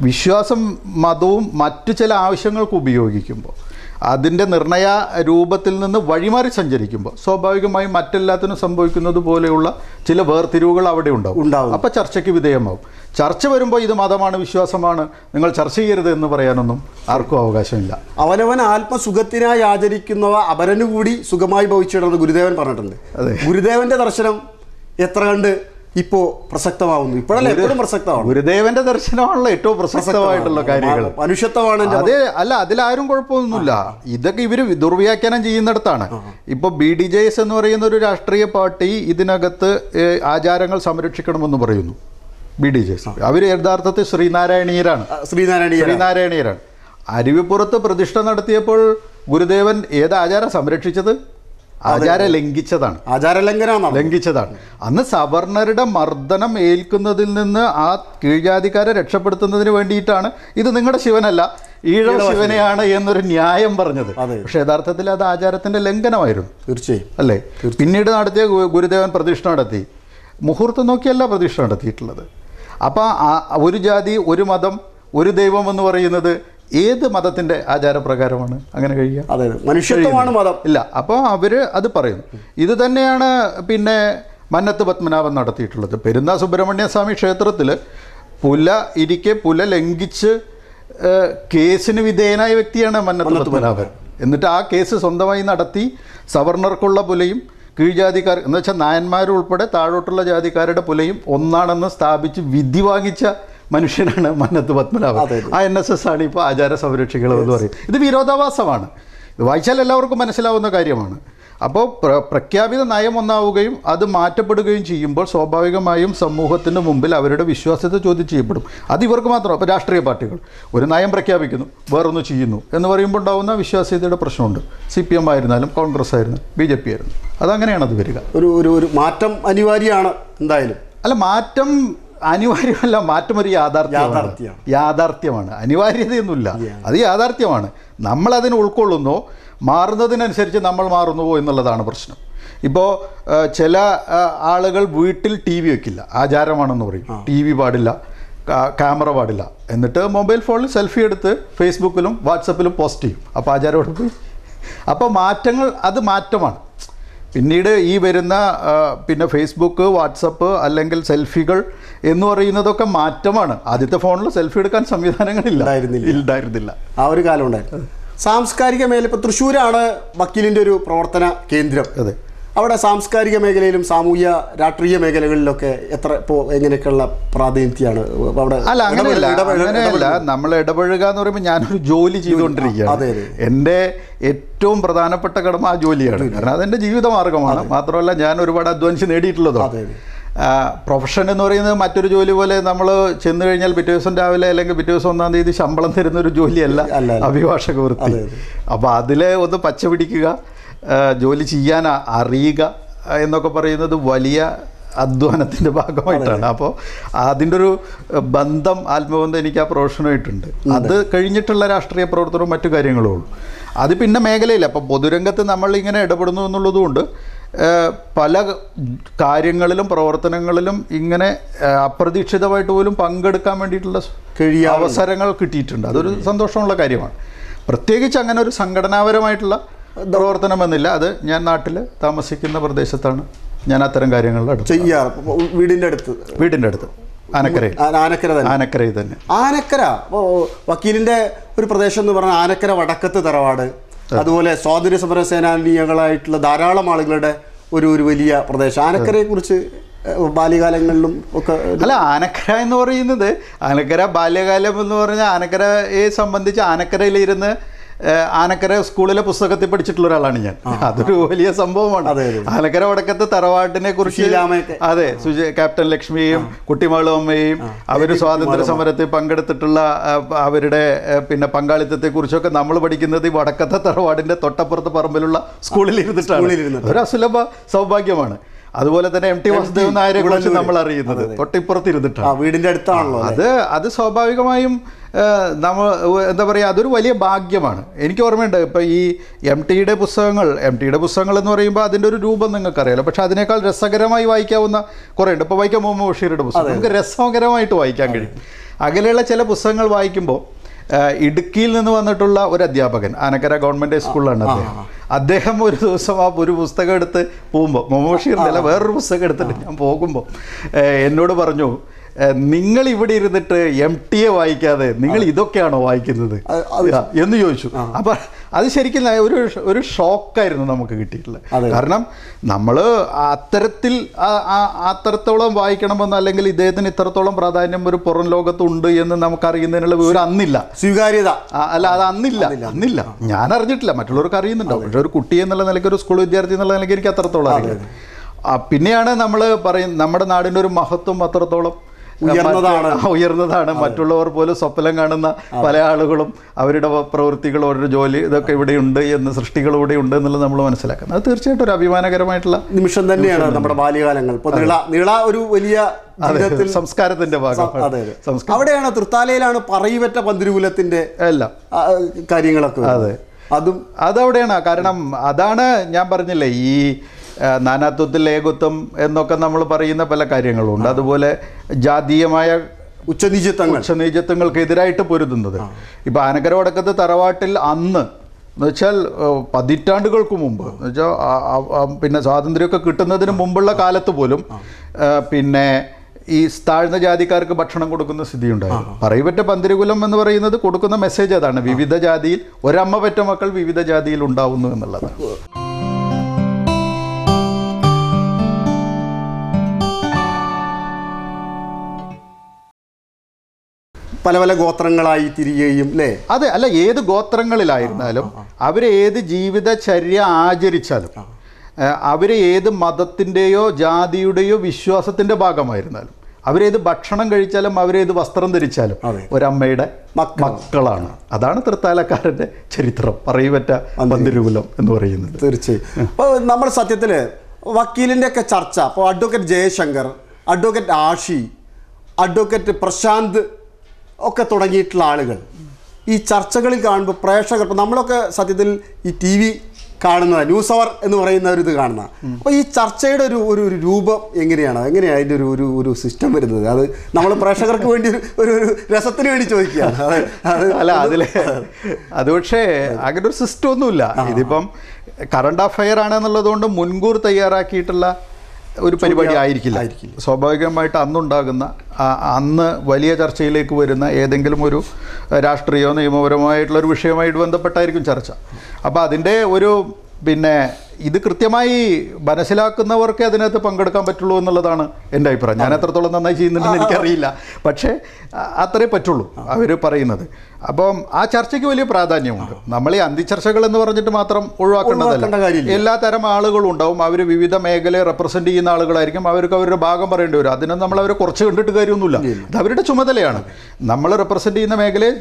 വിശ്വാസം മതവും മറ്റു ചില ആവശ്യങ്ങൾക്ക് ഉപയോഗിക്കുമ്പോൾ അതിന്റെ നിർണയ രൂപത്തിൽ നിന്ന് വഴിമാറി സഞ്ചരിക്കുമ്പോൾ സ്വാഭാവികമായും മറ്റെല്ലാത്തിനും സംഭവിക്കുന്നത് പോലെയുള്ള ചില വേർതിരിവുകൾ അവിടെ ഉണ്ടാവും. ഉണ്ടാവും. അപ്പോൾ ചർച്ചയ്ക്ക് വിധേയമാവും. ചർച്ച വരുമ്പോൾ ഇത് മതമാണ് വിശ്വാസമാണ് നിങ്ങൾ ചർച്ച ചെയ്യരുത് എന്ന് പറയാനൊന്നും ആർക്കും അവകാശമില്ല. അവനവൻ ആത്മസുഖത്തിനായി ആചരിക്കുന്നവ അവരനുകൂടി സുഖമായി ഭവിച്ചിടുന്നത് ഗുരുദേവൻ പറഞ്ഞിട്ടുണ്ട്. അതെ. ഗുരുദേവന്റെ ദർശനം എത്ര കണ്ട് ഇപ്പോ പ്രസക്തമാവുന്നു? ഇപ്പോഴല്ല എപ്പോഴും പ്രസക്തമാണ്? ഗുരുദേവന്റെ ദർശനമാണല്ലോ ഏറ്റവും പ്രസക്തമായിട്ടുള്ള കാര്യങ്ങൾ മനുഷ്യത്വമാണ് അതെ അല്ല അതിലാരും കുഴപ്പമൊന്നുമില്ല. ഇതൊക്കെ ഇവർ ദുർവ്യാഖ്യാനം ചെയ്യുന്നിടത്താണ്. ഇപ്പോൾ ബി ഡി ജെ എസ് എന്ന് പറയുന്ന ഒരു രാഷ്ട്രീയ പാർട്ടി ഇതിനകത്ത് ആചാരങ്ങൾ സംരക്ഷിക്കണമെന്ന് പറയുന്നു. ബി ഡി ജെ അവർ യഥാർത്ഥത്തിൽ ശ്രീനാരായണീയരാണ്. ശ്രീനാരായണീയ ശ്രീനാരായണീയരാണ്. അരുവിപ്പുറത്ത് പ്രതിഷ്ഠ നടത്തിയപ്പോൾ ഗുരുദേവൻ ഏത് ആചാരം സംരക്ഷിച്ചത്? ആചാര ലംഘിച്ചതാണ്. ആചാര ലംഘനമാണ് ലംഘിച്ചതാണ്. അന്ന് സവർണരുടെ മർദ്ദനം ഏൽക്കുന്നതിൽ നിന്ന് ആ കീഴ്ജാതിക്കാരെ രക്ഷപ്പെടുത്തുന്നതിന് വേണ്ടിയിട്ടാണ്. ഇത് നിങ്ങളുടെ ശിവനല്ല ഈഴവ ശിവനെയാണ് എന്നൊരു ന്യായം പറഞ്ഞത്. പക്ഷെ യഥാർത്ഥത്തിൽ അത് ആചാരത്തിന്റെ ലംഘനമായിരുന്നു. തീർച്ചയായും. അല്ലേ? പിന്നീട് നടത്തിയ ഗുരുദേവൻ പ്രതിഷ്ഠ നടത്തി. മുഹൂർത്തം നോക്കിയല്ല പ്രതിഷ്ഠ നടത്തിയിട്ടുള്ളത്. അപ്പോൾ ഒരു ജാതി ഒരു മതം ഒരു ദൈവം എന്ന് പറയുന്നത് ഏത് മതത്തിന്റെ ആചാരപ്രകാരമാണ്? അങ്ങനെ കഴിയുക. അതെ മനുഷ്യത്വമാണ് മതം. ഇല്ല. അപ്പോൾ അവർ അത് പറയും ഇത് തന്നെയാണ് പിന്നെ മന്നത്ത് പത്മനാഭൻ നടത്തിയിട്ടുള്ളത്. പെരുന്നാ സുബ്രഹ്മണ്യ സ്വാമി ക്ഷേത്രത്തിൽ പുല ഇരിക്കെ പുല ലംഘിച്ച് കേസിന് വിധേയനായ വ്യക്തിയാണ് മന്നത്ത് പത്മനാഭൻ. എന്നിട്ട് ആ കേസ് സ്വന്തമായി നടത്തി സവർണർക്കുള്ള പുലയും കീഴ്ജാതിക്കാർ എന്ന് വെച്ചാൽ നായന്മാരുൾപ്പെടെ താഴോട്ടുള്ള ജാതിക്കാരുടെ പുലയും ഒന്നാണെന്ന് സ്ഥാപിച്ച് വിധി വാങ്ങിച്ച മനുഷ്യനാണ് മന്നത്ത് പത്മനാഭൻ. ആ എൻ എസ് എസ് ആണ് ഇപ്പോൾ ആചാര സംരക്ഷികൾ എന്ന് പറയും. ഇത് വിരോധാഭാസമാണ്. ഇത് വായിച്ചാൽ എല്ലാവർക്കും മനസ്സിലാവുന്ന കാര്യമാണ്. അപ്പോൾ പ്ര പ്രഖ്യാപിത നയം ഒന്നാവുകയും അത് മാറ്റപ്പെടുകയും ചെയ്യുമ്പോൾ സ്വാഭാവികമായും സമൂഹത്തിന് മുമ്പിൽ അവരുടെ വിശ്വാസ്യത ചോദ്യം ചെയ്യപ്പെടും. അത് ഇവർക്ക് മാത്രം അപ്പോൾ രാഷ്ട്രീയ പാർട്ടികൾ. ഒരു നയം പ്രഖ്യാപിക്കുന്നു വേറൊന്ന് ചെയ്യുന്നു എന്ന് പറയുമ്പോൾ ഉണ്ടാകുന്ന വിശ്വാസ്യതയുടെ പ്രശ്നമുണ്ട്. സി പി എം ആയിരുന്നാലും കോൺഗ്രസ് ആയിരുന്നു ബി ജെ പി ആയിരുന്നു. അതങ്ങനെയാണ് അത് വരിക. ഒരു ഒരു ഒരു മാറ്റം അനിവാര്യമാണ് എന്തായാലും. അല്ല മാറ്റം അനിവാര്യമല്ല മാറ്റം ഒരു യാഥാർത്ഥ്യമാണ്. യാഥാർത്ഥ്യമാണ്. യാഥാർത്ഥ്യമാണ്. അനിവാര്യതയൊന്നുമില്ല. അത് യാഥാർത്ഥ്യമാണ്. നമ്മളതിനെ ഉൾക്കൊള്ളുന്നു മാറുന്നതിനനുസരിച്ച് നമ്മൾ മാറുന്നുവോ എന്നുള്ളതാണ് പ്രശ്നം. ഇപ്പോൾ ചില ആളുകൾ വീട്ടിൽ ടി വി വെക്കില്ല. ആചാരമാണെന്ന് പറയും. ടി വി പാടില്ല ക്യാമറ പാടില്ല. എന്നിട്ട് മൊബൈൽ ഫോണിൽ സെൽഫി എടുത്ത് ഫേസ്ബുക്കിലും വാട്സപ്പിലും പോസ്റ്റ് ചെയ്യും. അപ്പോൾ ആചാരം പോയി അപ്പോൾ മാറ്റങ്ങൾ അത് മാറ്റമാണ്. പിന്നീട് ഈ വരുന്ന പിന്നെ ഫേസ്ബുക്ക് വാട്സപ്പ് അല്ലെങ്കിൽ സെൽഫികൾ എന്ന് പറയുന്നതൊക്കെ മാറ്റമാണ്. ആദ്യത്തെ ഫോണിൽ സെൽഫി എടുക്കാൻ സംവിധാനങ്ങളില്ല. ഇല്ലായിരുന്നില്ല. ഉണ്ടായിരുന്നില്ല ആ ഒരു കാലം ഉണ്ടായിരുന്നു. സാംസ്കാരിക മേഖല ഇപ്പോൾ തൃശ്ശൂരാണ് വക്കീലിന്റെ ഒരു പ്രവർത്തന കേന്ദ്രം. അതെ. അവിടെ സാംസ്കാരിക മേഖലയിലും സാമൂഹ്യ രാഷ്ട്രീയ മേഖലകളിലൊക്കെ എത്ര ഇപ്പോൾ എങ്ങനെയൊക്കെയുള്ള പ്രാതിനിധ്യമാണ്? അവിടെ അല്ല അങ്ങനെയല്ല. അങ്ങനെയല്ല. നമ്മൾ ഇടപഴകുക എന്ന് പറയുമ്പോൾ ഞാനൊരു ജോലി ചെയ്തുകൊണ്ടിരിക്കുകയാണ്. അതെ. എന്റെ ഏറ്റവും പ്രധാനപ്പെട്ട കടമ ആ ജോലിയാണ്. കാരണം അതെന്റെ ജീവിതമാർഗമാണ് മാത്രമല്ല ഞാൻ ഒരുപാട് അധ്വാനിച്ച് നേടിയിട്ടുള്ളതോ അതെ, അതെ. പ്രൊഫഷൻ എന്ന് പറയുന്നത് മറ്റൊരു ജോലി പോലെ നമ്മൾ ചെന്ന് കഴിഞ്ഞാൽ പിറ്റേ ദിവസം രാവിലെ അല്ലെങ്കിൽ പിറ്റേ ദിവസം ഒന്നാം തീയതി ശമ്പളം തരുന്ന ഒരു ജോലിയല്ല. അഭിഭാഷക വൃത്തി. അപ്പോൾ അതിൽ ഒന്ന് പച്ച പിടിക്കുക ജോലി ചെയ്യാൻ അറിയുക എന്നൊക്കെ പറയുന്നത് വലിയ അധ്വാനത്തിന്റെ ഭാഗമായിട്ടാണ്. അപ്പോൾ അതിന്റെ ഒരു ബന്ധം ആത്മബന്ധം എനിക്ക് ആ പ്രൊഫഷനുമായിട്ടുണ്ട് അത്. കഴിഞ്ഞിട്ടുള്ള രാഷ്ട്രീയ പ്രവർത്തനവും മറ്റു കാര്യങ്ങളും ഉള്ളൂ അത് പിന്നെ മേഖലയില്ല. അപ്പോൾ പൊതുരംഗത്ത് നമ്മൾ ഇങ്ങനെ ഇടപെടുന്നു എന്നുള്ളതുകൊണ്ട് പല കാര്യങ്ങളിലും പ്രവർത്തനങ്ങളിലും ഇങ്ങനെ അപ്രതീക്ഷിതമായിട്ട് പോലും പങ്കെടുക്കാൻ വേണ്ടിയിട്ടുള്ള കഴിയ അവസരങ്ങൾ കിട്ടിയിട്ടുണ്ട്. അതൊരു സന്തോഷമുള്ള കാര്യമാണ്. പ്രത്യേകിച്ച് അങ്ങനെ ഒരു സംഘടനാപരമായിട്ടുള്ള പ്രവർത്തനമെന്നില്ല. അത് ഞാൻ നാട്ടിൽ താമസിക്കുന്ന പ്രദേശത്താണ് ഞാൻ അത്തരം കാര്യങ്ങളിൽ അടുത്ത് ചെയ്യാറ്. വീടിന്റെ വീടിന്റെ അടുത്ത്. വീടിന്റെ അടുത്ത്. ആനക്കര ആനക്കര തന്നെ. ആനക്കരയിൽ തന്നെ. ആനക്കര. വക്കീലിന്റെ വക്കീലിന്റെ ഒരു പ്രദേശം എന്ന് പറഞ്ഞാൽ ആനക്കര വടക്കത്ത് തറവാട്. അതുപോലെ സ്വാതന്ത്ര്യ സമര സേനാനികളായിട്ടുള്ള ധാരാളം ആളുകളുടെ ഒരു ഒരു വലിയ പ്രദേശം. ആനക്കരയെ കുറിച്ച് ബാല്യകാലങ്ങളിലും ഒക്കെ അല്ല ആനക്കര എന്ന് പറയുന്നത് ആനക്കര ബാല്യകാലം എന്ന് പറഞ്ഞാൽ ആനക്കരയെ സംബന്ധിച്ച് ആനക്കരയിലിരുന്ന് ആനക്കര സ്കൂളിലെ പുസ്തകത്തിൽ പഠിച്ചിട്ടുള്ള ഒരാളാണ് ഞാൻ. അതൊരു വലിയ സംഭവമാണ്. ആനക്കര വടക്കത്തെ തറവാട്ടിനെ കുറിച്ച് അതെ സുജി ക്യാപ്റ്റൻ ലക്ഷ്മിയും കുട്ടിമാളും അമ്മയും അവർ സ്വാതന്ത്ര്യ സമരത്തിൽ പങ്കെടുത്തിട്ടുള്ള അവരുടെ പിന്നെ പങ്കാളിത്തത്തെ കുറിച്ചൊക്കെ നമ്മൾ പഠിക്കുന്നത് ഈ വടക്കത്തെ തറവാടിന്റെ തൊട്ടപ്പുറത്ത് പറമ്പിലുള്ള സ്കൂളിൽ ഇരുന്നിട്ടാണ് ഒരു അസുലഭ സൗഭാഗ്യമാണ്. അതുപോലെ തന്നെ എം ടി വാസുദേവൻ നായരെ കുറിച്ച് നമ്മൾ അറിയുന്നത്. തൊട്ടിപ്പുറത്ത് ഇരുന്നിട്ടാണ് ആ വീടിന്റെ അടുത്താണല്ലോ അത് അത് സ്വാഭാവികമായും നമ്മൾ എന്താ പറയുക അതൊരു വലിയ ഭാഗ്യമാണ്. എനിക്ക് ഓർമ്മയുണ്ട് ഇപ്പോൾ ഈ എം ടിയുടെ പുസ്തകങ്ങൾ എം ടിയുടെ പുസ്തകങ്ങൾ എന്ന് പറയുമ്പോൾ അതിന്റെ ഒരു രൂപം നിങ്ങൾക്കറിയാലോ. പക്ഷേ അതിനേക്കാൾ രസകരമായി വായിക്കാവുന്ന കുറേ ഉണ്ട് ഇപ്പോൾ വായിക്കാൻ മുഹമ്മദ് ബഷീറുടെ പുസ്തകം? നമുക്ക് രസകരമായിട്ട് വായിക്കാൻ കഴിയും. അകലെയുള്ള ചില പുസ്തകങ്ങൾ വായിക്കുമ്പോൾ ഇടുക്കിയിൽ നിന്ന് വന്നിട്ടുള്ള ഒരു അധ്യാപകൻ ആനക്കര ഗവൺമെന്റ് ഹൈസ്കൂളിലാണ് അദ്ദേഹം. അദ്ദേഹം ഒരു ദിവസം ആ ഒരു പുസ്തകം എടുത്ത് പോകുമ്പോൾ മുഹമ്മദ് ബഷീറിന്റെ അല്ല വേറൊരു പുസ്തകം എടുത്തിട്ട് ഞാൻ പോകുമ്പോൾ എന്നോട് പറഞ്ഞു "ഏ, നിങ്ങൾ ഇവിടെ ഇരുന്നിട്ട് എം ടി എ വായിക്കാതെ നിങ്ങൾ ഇതൊക്കെയാണോ വായിക്കുന്നത്? എന്ന് ചോദിച്ചു. അപ്പം അത് ശരിക്കും ഒരു ഒരു ഷോക്കായിരുന്നു നമുക്ക് കിട്ടിയിട്ടുള്ളത്. കാരണം നമ്മൾ അത്തരത്തിൽ അത്തരത്തോളം വായിക്കണമെന്ന് അല്ലെങ്കിൽ ഇദ്ദേഹത്തിന് ഇത്രത്തോളം പ്രാധാന്യം ഒരു പുറം ലോകത്തുണ്ട് എന്ന് നമുക്കറിയുന്നതിനുള്ള വിവരം അന്നില്ല. സ്വീകാര്യത. അല്ല അത് അന്നില്ല. അന്നില്ല. ഞാൻ അറിഞ്ഞിട്ടില്ല. മറ്റുള്ളവർക്ക് അറിയുന്നുണ്ടാവും പക്ഷെ ഒരു കുട്ടി എന്നുള്ള നിലയ്ക്ക് ഒരു സ്കൂൾ വിദ്യാർത്ഥി എന്നുള്ള നിലയ്ക്ക് എനിക്ക് അത്രത്തോളം അറിയാം പിന്നെയാണ് നമ്മൾ പറയും നമ്മുടെ നാടിന്റെ ഒരു മഹത്വം അത്രത്തോളം ഉയർന്നതാണ്. ഉയർന്നതാണ്. മറ്റുള്ളവർ പോലും സ്വപ്നം കാണുന്ന പല ആളുകളും അവരുടെ പ്രവൃത്തികൾ അവരുടെ ജോലി ഇതൊക്കെ ഇവിടെയുണ്ട് എന്ന് സൃഷ്ടികൾ ഇവിടെ ഉണ്ട് എന്നുള്ളത് നമ്മൾ മനസ്സിലാക്കുന്നത്. അത് തീർച്ചയായിട്ടും ഒരു അഭിമാനകരമായിട്ടുള്ള നിമിഷം തന്നെയാണ് നമ്മുടെ ബാല്യകാലങ്ങൾ. നീള നീള ഒരു വലിയ സംസ്കാരത്തിന്റെ ഭാഗം. അവിടെയാണ് തൃത്താലയിലാണ് പറയുവറ്റ പന്തിരുകുലത്തിന്റെ എല്ലാം. കാര്യങ്ങളൊക്കെ അതെ. അതും അതവിടെയാണ്. കാരണം അതാണ് ഞാൻ പറഞ്ഞില്ലേ ഈ നാനാത്വത്തിൽ ഏകത്വം എന്നൊക്കെ നമ്മൾ പറയുന്ന പല കാര്യങ്ങളുണ്ട്. അതുപോലെ ജാതീയമായ ഉച്ചനീചിത്വങ്ങൾ. എതിരായിട്ട് പൊരുതുന്നത്. ഇപ്പൊ ആനക്കര വടക്കത്ത് തറവാട്ടിൽ അന്ന് എന്ന് വെച്ചാൽ ഏഹ്, പതിറ്റാണ്ടുകൾക്ക് മുമ്പ്. എന്ന് വെച്ചാൽ ആ- ആ- ആ പിന്നെ സ്വാതന്ത്ര്യമൊക്കെ കിട്ടുന്നതിന് മുമ്പുള്ള കാലത്ത് പോലും പിന്നെ ഈ താഴ്ന്ന ജാതിക്കാർക്ക് ഭക്ഷണം കൊടുക്കുന്ന സ്ഥിതി ഉണ്ടായിരുന്നു പറയപ്പെട്ട പന്തിരുകുലം എന്ന് പറയുന്നത് കൊടുക്കുന്ന മെസ്സേജ് അതാണ്. വിവിധ ജാതിയിൽ ഒരമ്മ പെറ്റ മക്കൾ വിവിധ ജാതിയിൽ ഉണ്ടാവുന്നു എന്നുള്ളതാണ് പല പല ഗോത്രങ്ങളായി തിരികെയും അല്ലേ അതെ അല്ല ഏത് ഗോത്രങ്ങളിലായിരുന്നാലും അവർ ഏത് ജീവിതചര്യ ആചരിച്ചാലും അവരെ ഏത് മതത്തിന്റെയോ ജാതിയുടെയോ വിശ്വാസത്തിന്റെ ഭാഗമായിരുന്നാലും അവരേത് ഭക്ഷണം കഴിച്ചാലും അവരേത് വസ്ത്രം ധരിച്ചാലും. ഒരമ്മയുടെ മക്കളാണ്. അതാണ് തൃത്താലക്കാരന്റെ ചരിത്രം പറയവറ്റ പന്തിരുകുലം എന്ന് പറയുന്നത്. തീർച്ചയായും. അപ്പോൾ നമ്മൾ സത്യത്തിൽ വക്കീലിന്റെ ഒക്കെ ചർച്ച അപ്പോൾ advocate Jayashankar advocate Ashi advocate Prashant ഒക്കെ തുടങ്ങിയിട്ടുള്ള ആളുകൾ. ഈ ചർച്ചകളിൽ കാണുമ്പോൾ പ്രേക്ഷകർ ഇപ്പം നമ്മളൊക്കെ സത്യത്തിൽ ഈ ടി വി കാണുന്ന ന്യൂസ് അവർ എന്ന് പറയുന്ന ഒരു ഇത് കാണുന്ന അപ്പോൾ ഈ ചർച്ചയുടെ ഒരു ഒരു ഒരു രൂപം എങ്ങനെയാണ്? എങ്ങനെയാണ് അതിന്റെ ഒരു ഒരു ഒരു സിസ്റ്റം വരുന്നത്? അത് നമ്മൾ പ്രേക്ഷകർക്ക് വേണ്ടി ഒരു ഒരു രസത്തിന് വേണ്ടി ചോദിക്കുകയാണ്. അത് അല്ല അതിൽ അത് പക്ഷേ അങ്ങനെ ഒരു സിസ്റ്റം ഒന്നുമില്ല. ഇതിപ്പം കറണ്ട് അഫയർ ആണെന്നുള്ളത് കൊണ്ട് മുൻകൂർ തയ്യാറാക്കിയിട്ടുള്ള ഒരു പരിപാടി ആയിരിക്കില്ല. സ്വാഭാവികമായിട്ട് അന്നുണ്ടാകുന്ന അന്ന് വലിയ ചർച്ചയിലേക്ക് വരുന്ന ഏതെങ്കിലും ഒരു രാഷ്ട്രീയമോ നിയമപരമായിട്ടുള്ള ഒരു വിഷയമായിട്ട് ബന്ധപ്പെട്ടായിരിക്കും ചർച്ച. അപ്പോൾ അതിന്റെ ഒരു പിന്നെ ഇത് കൃത്യമായി മനസ്സിലാക്കുന്നവർക്കേ അതിനകത്ത് പങ്കെടുക്കാൻ പറ്റുള്ളൂ എന്നുള്ളതാണ് എന്റെ അഭിപ്രായം. ഞാൻ എത്രത്തോളം നന്നായി ചെയ്യുന്നുണ്ടെന്ന് എനിക്കറിയില്ല. പക്ഷേ അത്രേ പറ്റുള്ളൂ അവർ പറയുന്നത്. അപ്പം ആ ചർച്ചയ്ക്ക് വലിയ പ്രാധാന്യമുണ്ട്. നമ്മൾ ഈ അന്തിചർച്ചകൾ എന്ന് പറഞ്ഞിട്ട് മാത്രം ഒഴിവാക്കേണ്ട ഒഴിവാക്കേണ്ടതല്ല എല്ലാ തരം ആളുകളും ഉണ്ടാവും. അവർ വിവിധ മേഖലയെ റെപ്രസെന്റ് ചെയ്യുന്ന ആളുകളായിരിക്കും. അവർക്ക് അവരുടെ ഭാഗം പറയേണ്ടി വരും. അതിനൊന്നും നമ്മൾ അവരെ കുറച്ച് കണ്ടിട്ട് കാര്യമൊന്നുമില്ല. അത് അവരുടെ ചുമതലയാണ്. നമ്മൾ റെപ്രസെന്റ് ചെയ്യുന്ന മേഖലയെ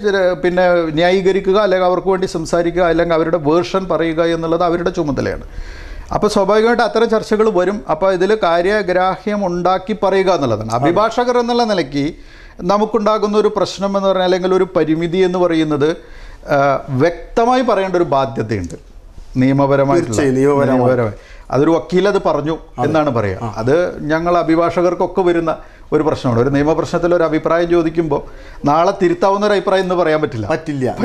പിന്നെ ന്യായീകരിക്കുക അല്ലെങ്കിൽ അവർക്ക് വേണ്ടി സംസാരിക്കുക അല്ലെങ്കിൽ അവരുടെ വേർഷൻ പറയുക എന്നുള്ളത് അവരുടെ ചുമതലയാണ്. അപ്പോൾ സ്വാഭാവികമായിട്ട് അത്തരം ചർച്ചകൾ വരും. അപ്പോൾ ഇതിൽ കാര്യഗ്രാഹ്യം ഉണ്ടാക്കി പറയുക എന്നുള്ളതാണ്. അഭിഭാഷകർ എന്നുള്ള നിലയ്ക്ക് നമുക്കുണ്ടാകുന്ന ഒരു പ്രശ്നം എന്ന് പറഞ്ഞാൽ അല്ലെങ്കിൽ ഒരു പരിമിതി എന്ന് പറയുന്നത് വ്യക്തമായി പറയേണ്ട ഒരു ബാധ്യതയുണ്ട്. നിയമപരമായിട്ടുള്ള. നിയമപരമായി. അതൊരു വക്കീൽ അത് പറഞ്ഞു എന്നാണ് പറയുക അത് ഞങ്ങൾ അഭിഭാഷകർക്കൊക്കെ വരുന്ന ഒരു പ്രശ്നമാണ്. ഒരു നിയമപ്രശ്നത്തിൽ ഒരു അഭിപ്രായം ചോദിക്കുമ്പോൾ നാളെ തിരുത്താവുന്ന ഒരു അഭിപ്രായം എന്ന് പറയാൻ പറ്റില്ല. പറ്റില്ല.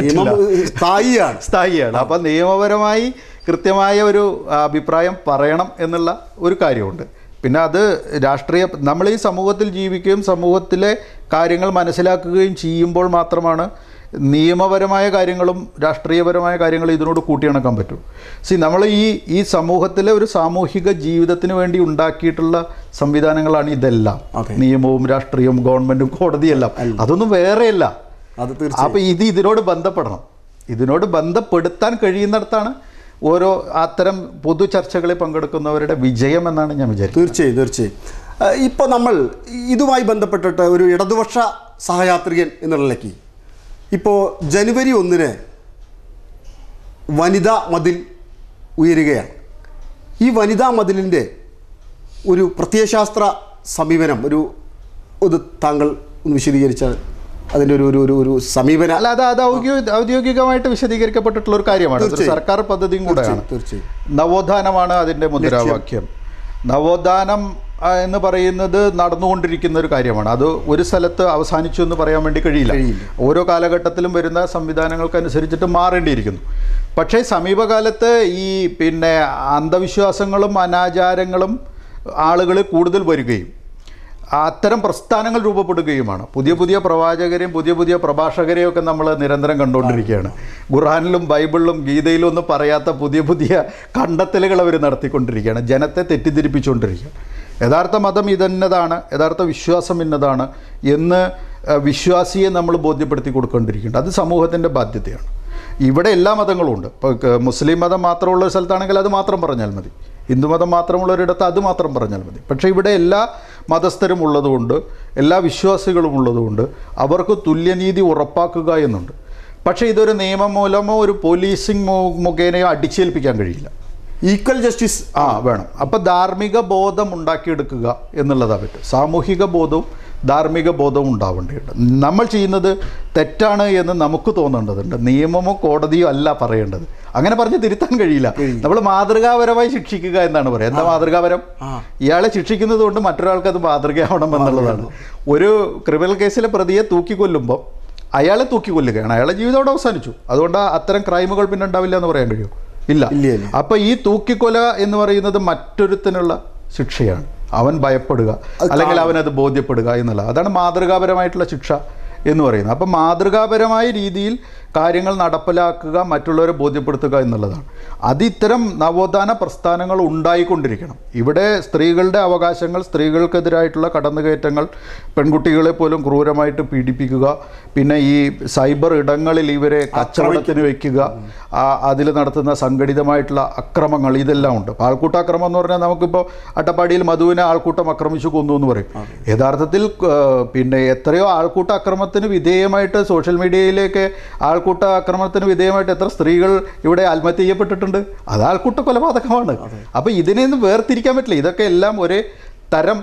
സ്ഥായിയാണ്. സ്ഥായിയാണ്. അപ്പം നിയമപരമായി കൃത്യമായ ഒരു അഭിപ്രായം പറയണം എന്നുള്ള ഒരു കാര്യമുണ്ട്. പിന്നെ അത് രാഷ്ട്രീയ നമ്മൾ ഈ സമൂഹത്തിൽ ജീവിക്കുകയും സമൂഹത്തിലെ കാര്യങ്ങൾ മനസ്സിലാക്കുകയും ചെയ്യുമ്പോൾ മാത്രമാണ് നിയമപരമായ കാര്യങ്ങളും രാഷ്ട്രീയപരമായ കാര്യങ്ങളും ഇതിനോട് കൂട്ടിയിണക്കാൻ പറ്റും. സി നമ്മൾ ഈ ഈ സമൂഹത്തിലെ ഒരു സാമൂഹിക ജീവിതത്തിന് വേണ്ടി ഉണ്ടാക്കിയിട്ടുള്ള സംവിധാനങ്ങളാണ് ഇതെല്ലാം. നിയമവും രാഷ്ട്രീയവും ഗവൺമെന്റും കോടതിയെല്ലാം. അതൊന്നും വേറെയല്ല. അപ്പോൾ ഇത് ഇതിനോട് ബന്ധപ്പെടണം. ഇതിനോട് ബന്ധപ്പെടുത്താൻ കഴിയുന്നിടത്താണ് ഓരോ അത്തരം പൊതു ചർച്ചകളിൽ പങ്കെടുക്കുന്നവരുടെ വിജയം എന്നാണ് ഞാൻ വിചാരിക്കുന്നത്. തീർച്ചയായും തീർച്ചയായും. ഇപ്പോൾ നമ്മൾ ഇതുമായി ബന്ധപ്പെട്ടിട്ട് ഒരു ഇടതുപക്ഷ സഹയാത്രികൻ എന്നുള്ള നിലയ്ക്ക് ഇപ്പോൾ ജനുവരി ഒന്നിന് വനിതാ മതിൽ ഉയരുകയാണ്. ഈ വനിതാ മതിലിന്റെ ഒരു പ്രത്യയശാസ്ത്ര സമീപനം ഒരു ഇത് താങ്കൾ ഒന്ന് വിശദീകരിച്ചാൽ അതിന്റെ ഒരു ഒരു ഒരു സമീപനം. അല്ല അത് അത് ഔദ്യോഗിക ഔദ്യോഗികമായിട്ട് വിശദീകരിക്കപ്പെട്ടിട്ടുള്ള ഒരു കാര്യമാണ്. സർക്കാർ പദ്ധതിയും കൂടെയാണ്. തീർച്ചയായും നവോത്ഥാനമാണ് അതിന്റെ മുദ്രാവാക്യം. നവോത്ഥാനം എന്ന് പറയുന്നത് നടന്നുകൊണ്ടിരിക്കുന്ന ഒരു കാര്യമാണ്. അത് ഒരു സ്ഥലത്ത് അവസാനിച്ചു എന്ന് പറയാൻ വേണ്ടി കഴിയില്ല. ഓരോ കാലഘട്ടത്തിലും വരുന്ന സംവിധാനങ്ങൾക്കനുസരിച്ചിട്ട് മാറേണ്ടിയിരിക്കുന്നു. പക്ഷേ സമീപകാലത്ത് ഈ പിന്നെ അന്ധവിശ്വാസങ്ങളും അനാചാരങ്ങളും ആളുകൾ കൂടുതൽ വരികയും അത്തരം പ്രസ്ഥാനങ്ങൾ രൂപപ്പെടുകയുമാണ്. പുതിയ പുതിയ പ്രവാചകരെയും പുതിയ പുതിയ പ്രഭാഷകരെയും ഒക്കെ നമ്മൾ നിരന്തരം കണ്ടുകൊണ്ടിരിക്കുകയാണ്. ഖുർഹാനിലും ബൈബിളിലും ഗീതയിലും ഒന്നും പറയാത്ത പുതിയ പുതിയ കണ്ടെത്തലുകൾ അവർ നടത്തിക്കൊണ്ടിരിക്കുകയാണ്. ജനത്തെ തെറ്റിദ്ധരിപ്പിച്ചുകൊണ്ടിരിക്കുകയാണ്. യഥാർത്ഥ മതം ഇതന്നതാണ് യഥാർത്ഥ വിശ്വാസം ഇന്നതാണ് എന്ന് വിശ്വാസിയെ നമ്മൾ ബോധ്യപ്പെടുത്തി കൊടുക്കേണ്ടിരിക്കുന്നുണ്ട് അത് സമൂഹത്തിന്റെ ബാധ്യതയാണ്. ഇവിടെ എല്ലാ മതങ്ങളും ഉണ്ട്. ഇപ്പോൾ മുസ്ലിം മതം മാത്രമുള്ള ഒരു സ്ഥലത്താണെങ്കിൽ അത് മാത്രം പറഞ്ഞാൽ മതി. ഹിന്ദുമതം മാത്രമുള്ള ഒരിടത്ത് അത് മാത്രം പറഞ്ഞാൽ മതി. പക്ഷേ ഇവിടെ എല്ലാ മതസ്ഥരും ഉള്ളതുകൊണ്ട് എല്ലാ വിശ്വാസികളും ഉള്ളതുകൊണ്ട് അവർക്ക് തുല്യനീതി ഉറപ്പാക്കുക എന്നുണ്ട്. പക്ഷേ ഇതൊരു നിയമം മൂലമോ ഒരു പോലീസിംഗ് മുഖേനയോ അടിച്ചേൽപ്പിക്കാൻ കഴിയില്ല. ഈക്വൽ ജസ്റ്റിസ് ആ വേണം. അപ്പോൾ ധാർമ്മിക ബോധം ഉണ്ടാക്കിയെടുക്കുക എന്നുള്ളതാണ് പറ്റും. സാമൂഹിക ബോധവും ധാർമ്മിക ബോധവും ഉണ്ടാവേണ്ടതുണ്ട്. നമ്മൾ ചെയ്യുന്നത് തെറ്റാണ് എന്ന് നമുക്ക് തോന്നേണ്ടതുണ്ട്. നിയമമോ കോടതിയോ അല്ല പറയേണ്ടത്. അങ്ങനെ പറഞ്ഞ് തിരുത്താൻ കഴിയില്ല. നമ്മൾ മാതൃകാപരമായി ശിക്ഷിക്കുക എന്നാണ് പറയുക. എന്താ മാതൃകാപരം? ഇയാളെ ശിക്ഷിക്കുന്നത് കൊണ്ട് മറ്റൊരാൾക്ക് അത് മാതൃകയാവണം എന്നുള്ളതാണ്. ഒരു ക്രിമിനൽ കേസിലെ പ്രതിയെ തൂക്കിക്കൊല്ലുമ്പോൾ അയാളെ തൂക്കിക്കൊല്ലുകയാണ്. അയാളെ ജീവിതം അവിടെ അവസാനിച്ചു. അതുകൊണ്ട് അത്തരം ക്രൈമുകൾ പിന്നെ ഉണ്ടാവില്ല എന്ന് പറയാൻ കഴിയുമോ ഇല്ല. ഇല്ല, ഇല്ല. അപ്പൊ ഈ തൂക്കിക്കൊല എന്ന് പറയുന്നത് മറ്റൊരുത്തിനുള്ള ശിക്ഷയാണ്. അവൻ ഭയപ്പെടുക അല്ലെങ്കിൽ അവൻ അത് ബോധ്യപ്പെടുക എന്നുള്ള അതാണ് മാതൃകാപരമായിട്ടുള്ള ശിക്ഷ എന്ന് പറയുന്നത്. അപ്പം മാതൃകാപരമായ രീതിയിൽ കാര്യങ്ങൾ നടപ്പിലാക്കുക മറ്റുള്ളവരെ ബോധ്യപ്പെടുത്തുക എന്നുള്ളതാണ്. അത് ഇത്തരം നവോത്ഥാന പ്രസ്ഥാനങ്ങൾ ഉണ്ടായിക്കൊണ്ടിരിക്കണം. ഇവിടെ സ്ത്രീകളുടെ അവകാശങ്ങൾ സ്ത്രീകൾക്കെതിരായിട്ടുള്ള കടന്നുകയറ്റങ്ങൾ പെൺകുട്ടികളെ പോലും ക്രൂരമായിട്ട് പീഡിപ്പിക്കുക പിന്നെ ഈ സൈബർ ഇടങ്ങളിൽ ഇവരെ കച്ചവടത്തിന് വയ്ക്കുക അതിൽ നടത്തുന്ന സംഘടിതമായിട്ടുള്ള അക്രമങ്ങൾ ഇതെല്ലാം ഉണ്ട്. ആൾക്കൂട്ടാക്രമം എന്ന് പറഞ്ഞാൽ നമുക്കിപ്പോൾ അട്ടപ്പാടിയിൽ മധുവിനെ ആൾക്കൂട്ടം ആക്രമിച്ചു കൊന്നു എന്ന് പറയും. യഥാർത്ഥത്തിൽ പിന്നെ എത്രയോ ആൾക്കൂട്ട അക്രമത്തിന് വിധേയമായിട്ട് സോഷ്യൽ മീഡിയയിലേക്ക് ആൾക്കൂട്ട ആക്രമണത്തിന് വിധേയമായിട്ട് എത്ര സ്ത്രീകൾ ഇവിടെ ആത്മഹത്യ ചെയ്യപ്പെട്ടിട്ടുണ്ട്? അത് ആൾക്കൂട്ട കൊലപാതകമാണ് അപ്പോൾ ഇതിനെയൊന്നും വേർതിരിക്കാൻ പറ്റില്ല. ഇതൊക്കെ എല്ലാം ഒരേ തരം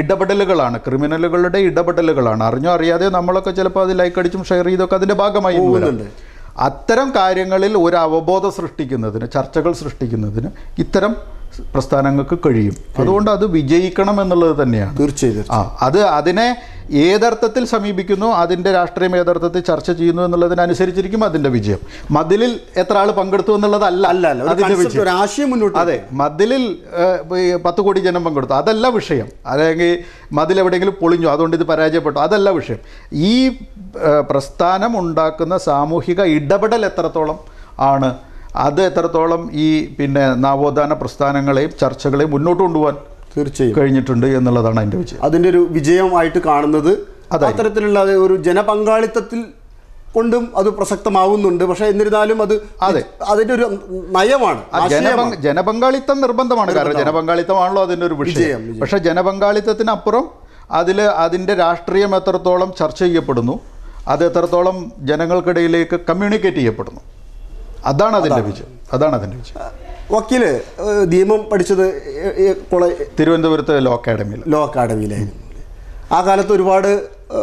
ഇടപെടലുകളാണ്. ക്രിമിനലുകളുടെ ഇടപെടലുകളാണ്. അറിഞ്ഞോ അറിയാതെ നമ്മളൊക്കെ ചിലപ്പോൾ അത് ലൈക്ക് അടിച്ചും ഷെയർ ചെയ്തൊക്കെ അതിന്റെ ഭാഗമായി. അത്തരം കാര്യങ്ങളിൽ ഒരു അവബോധം സൃഷ്ടിക്കുന്നതിന് ചർച്ചകൾ സൃഷ്ടിക്കുന്നതിന് ഇത്തരം പ്രസ്ഥാനങ്ങൾക്ക് കഴിയും. അതുകൊണ്ട് അത് വിജയിക്കണം എന്നുള്ളത് തന്നെയാണ്. തീർച്ചയായും ആ അത് അതിനെ ഏതർത്ഥത്തിൽ സമീപിക്കുന്നു അതിന്റെ രാഷ്ട്രീയം ഏതർത്ഥത്തിൽ ചർച്ച ചെയ്യുന്നു എന്നുള്ളതിനനുസരിച്ചിരിക്കും അതിന്റെ വിജയം. മതിലിൽ എത്ര ആൾ പങ്കെടുത്തു എന്നുള്ളതല്ല. അല്ല അതിന്റെ വിജയം. ആശയം മുന്നോട്ട് അതെ മതിലിൽ പത്ത് കോടി ജനം പങ്കെടുത്തു. അതല്ല വിഷയം. അല്ലെങ്കിൽ മതിൽ എവിടെയെങ്കിലും പൊളിഞ്ഞു അതുകൊണ്ട് ഇത് പരാജയപ്പെട്ടു. അതല്ല വിഷയം. ഈ പ്രസ്ഥാനം ഉണ്ടാക്കുന്ന സാമൂഹിക ഇടപെടൽ എത്രത്തോളം ആണ് അത് എത്രത്തോളം ഈ പിന്നെ നവോത്ഥാന പ്രസ്ഥാനങ്ങളെയും ചർച്ചകളെയും മുന്നോട്ട് കൊണ്ടുപോകാൻ തീർച്ചയായും. കഴിഞ്ഞിട്ടുണ്ട് എന്നുള്ളതാണ് അതിന്റെ വിജയം. അതിന്റെ ഒരു വിജയമായിട്ട് കാണുന്നത്. അത്തരത്തിലുള്ള ഒരു ജനപങ്കാളിത്തത്തിൽ കൊണ്ടും അത് പ്രസക്തമാവുന്നുണ്ട്. പക്ഷേ എന്നിരുന്നാലും അത് അതെ. അതിന്റെ ഒരു നയമാണ് ജനപങ്കാളിത്തം നിർബന്ധമാണ്. കാരണം ജനപങ്കാളിത്തമാണല്ലോ അതിന്റെ ഒരു വിഷയം. പക്ഷേ ജനപങ്കാളിത്തത്തിനപ്പുറം അതിൽ അതിന്റെ രാഷ്ട്രീയം എത്രത്തോളം ചർച്ച ചെയ്യപ്പെടുന്നു അത് എത്രത്തോളം ജനങ്ങൾക്കിടയിലേക്ക് കമ്മ്യൂണിക്കേറ്റ് ചെയ്യപ്പെടുന്നു. അതാണ് അതിന്റെ വിജയം. അതാണ് അതിന്റെ വിജയം. വക്കീൽ നിയമം പഠിച്ചത് തിരുവനന്തപുരത്ത് ലോ അക്കാഡമിയിൽ. ലോ അക്കാഡമിയിലായിരുന്നു. ആ കാലത്ത് ഒരുപാട്